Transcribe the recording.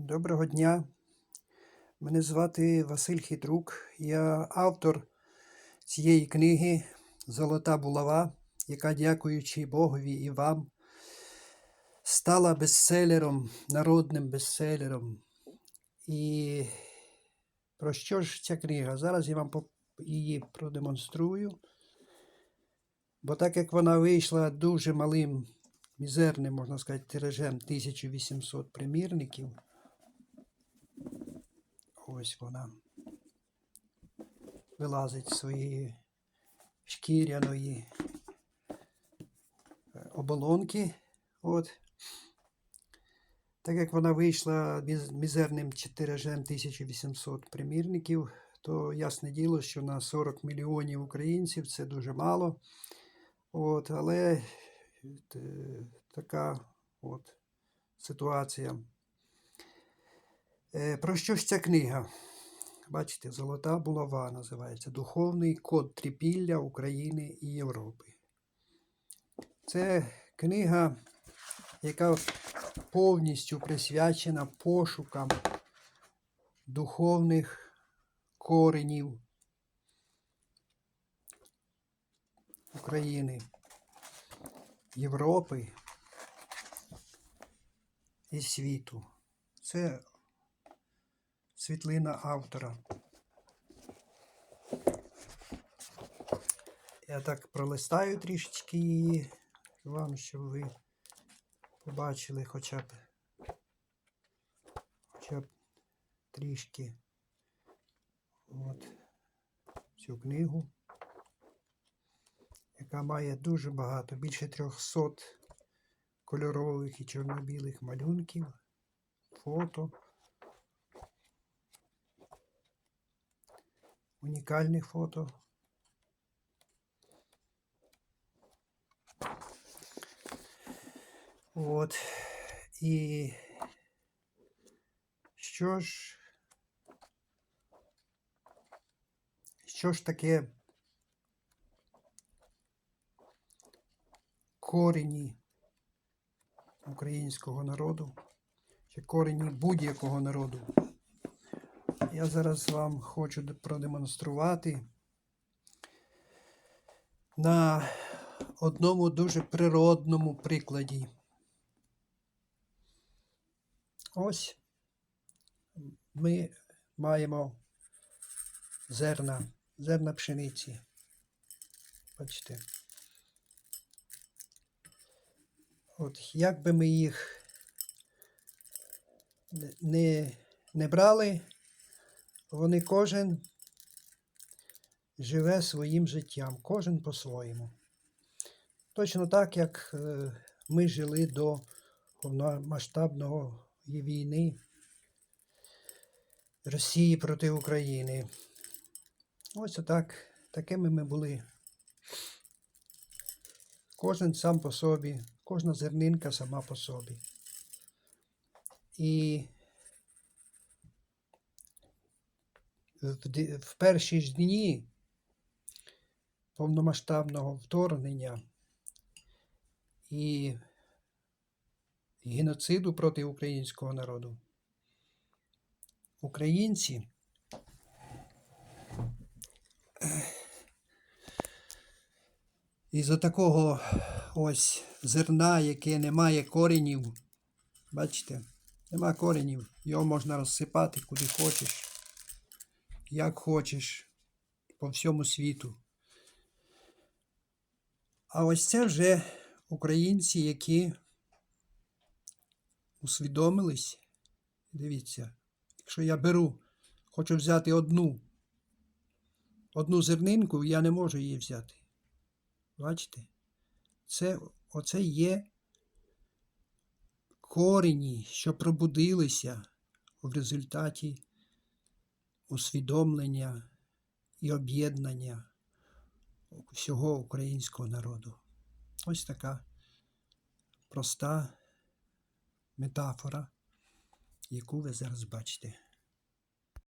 Доброго дня. Мене звати Василь Хитрук. Я автор цієї книги Золота булава, яка, дякуючи Богові і вам, стала бестселером, народним бестселером. І про що ж ця книга? Зараз я вам її продемонструю. Бо так як вона вийшла дуже малим, мізерним, можна сказати, тиражем 1800 примірників. Ось вона вилазить з своєї шкіряної е, оболонки. От. Так як вона вийшла міз- мізерним тиражем 1800 примірників, то ясне діло, що на 40 мільйонів українців це дуже мало. От, але е, така от ситуація. Е, Про що ж ця книга? Бачите, Золота булава називається Духовний код трипілля України і Європи. Це книга, яка повністю присвячена пошукам духовних коренів України, Європи і світу. Це світлина автора. Я так пролистаю трішечки її вам, щоб ви побачили хоча б хоча б трішки от цю книгу, яка має дуже багато, більше 300 кольорових і чорно-білих малюнків, фото. Унікальних фото. От. І що ж, що ж таке корені українського народу, чи корені будь-якого народу? Я зараз вам хочу продемонструвати на одному дуже природному прикладі. Ось ми маємо зерна, зерна пшениці. Бачите. От як би ми їх не- не, брали, вони кожен живе своїм життям, кожен по-своєму. Точно так, як е, ми жили до повномасштабного війни Росії проти України. Ось отак, такими ми були. Кожен сам по собі, кожна зернинка сама по собі. І в, перші ж дні повномасштабного вторгнення і геноциду проти українського народу. Українці із такого ось зерна, яке не має коренів, бачите, нема коренів, його можна розсипати куди хочеш як хочеш по всьому світу. А ось це вже українці, які усвідомились. Дивіться, якщо я беру, хочу взяти одну, одну зернинку, я не можу її взяти. Бачите? Це, оце є корені, що пробудилися в результаті усвідомлення і об'єднання всього українського народу. Ось така проста метафора, яку ви зараз бачите.